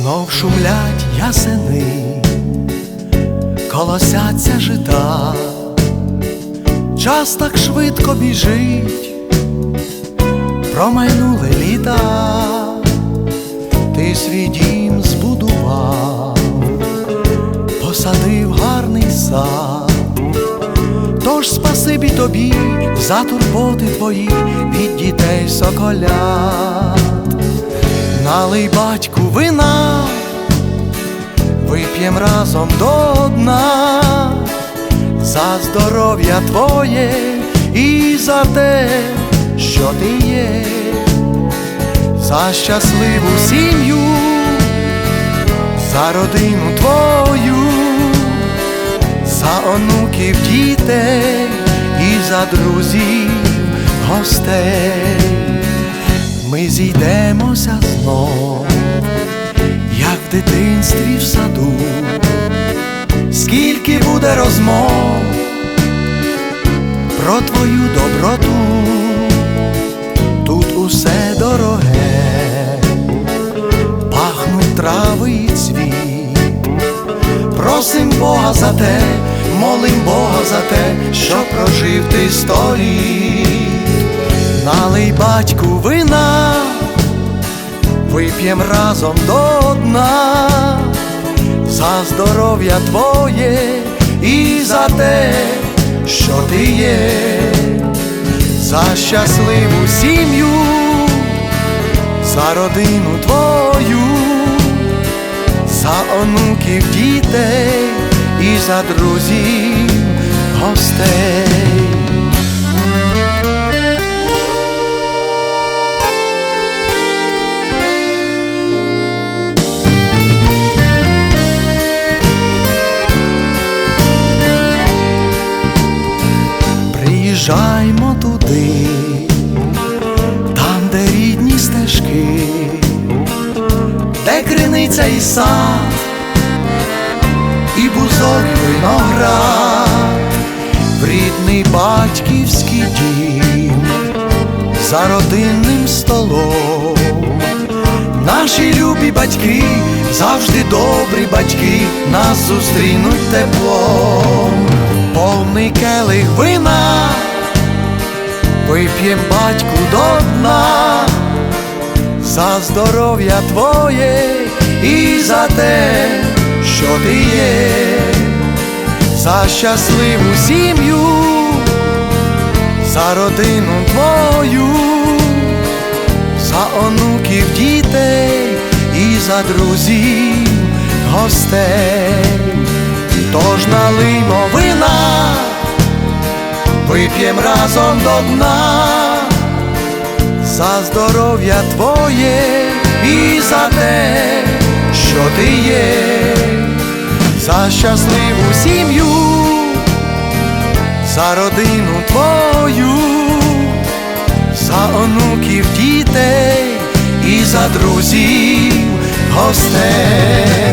Знов шумлять ясени, колосяться жита, час так швидко біжить, промайнули літа, ти свій дім збудував, посадив гарний сад, тож спасибі тобі за турботи твої від дітей соколят. Налий батьку вина, вип'єм разом до дна, за здоров'я твоє і за те, що ти є, за щасливу сім'ю, за родину твою, за онуків дітей і за друзів гостей зійдемося знов, як в дитинстві в саду, скільки буде розмов про твою доброту, тут усе дороге, пахнуть трави і цвіт, просим Бога за те, молим Бога за те, що прожив ти сто літ. Налий батьку вина, вип'єм разом до дна, за здоров'я твоє і за те, що ти є, за щасливу сім'ю, за родину твою, за онуків дітей і за друзів гостей. Приїжджаймо туди, там, де рідні стежки, де криниця і сад, і бузок і виноград, в рідний батьківський дім, за родинним столом. Наші любі батьки, завжди добрі батьки, нас зустрінуть теплом повний келих вина, вип'єм батьку до дна, за здоров'я твоє і за те, що ти є, за щасливу сім'ю, за родину твою, за онуків дітей і за друзів гостей. Тож вина, вип'єм разом до дна, за здоров'я твоє і за те, що ти є, за щасливу сім'ю, за родину твою, за онуків дітей і за друзів гостей.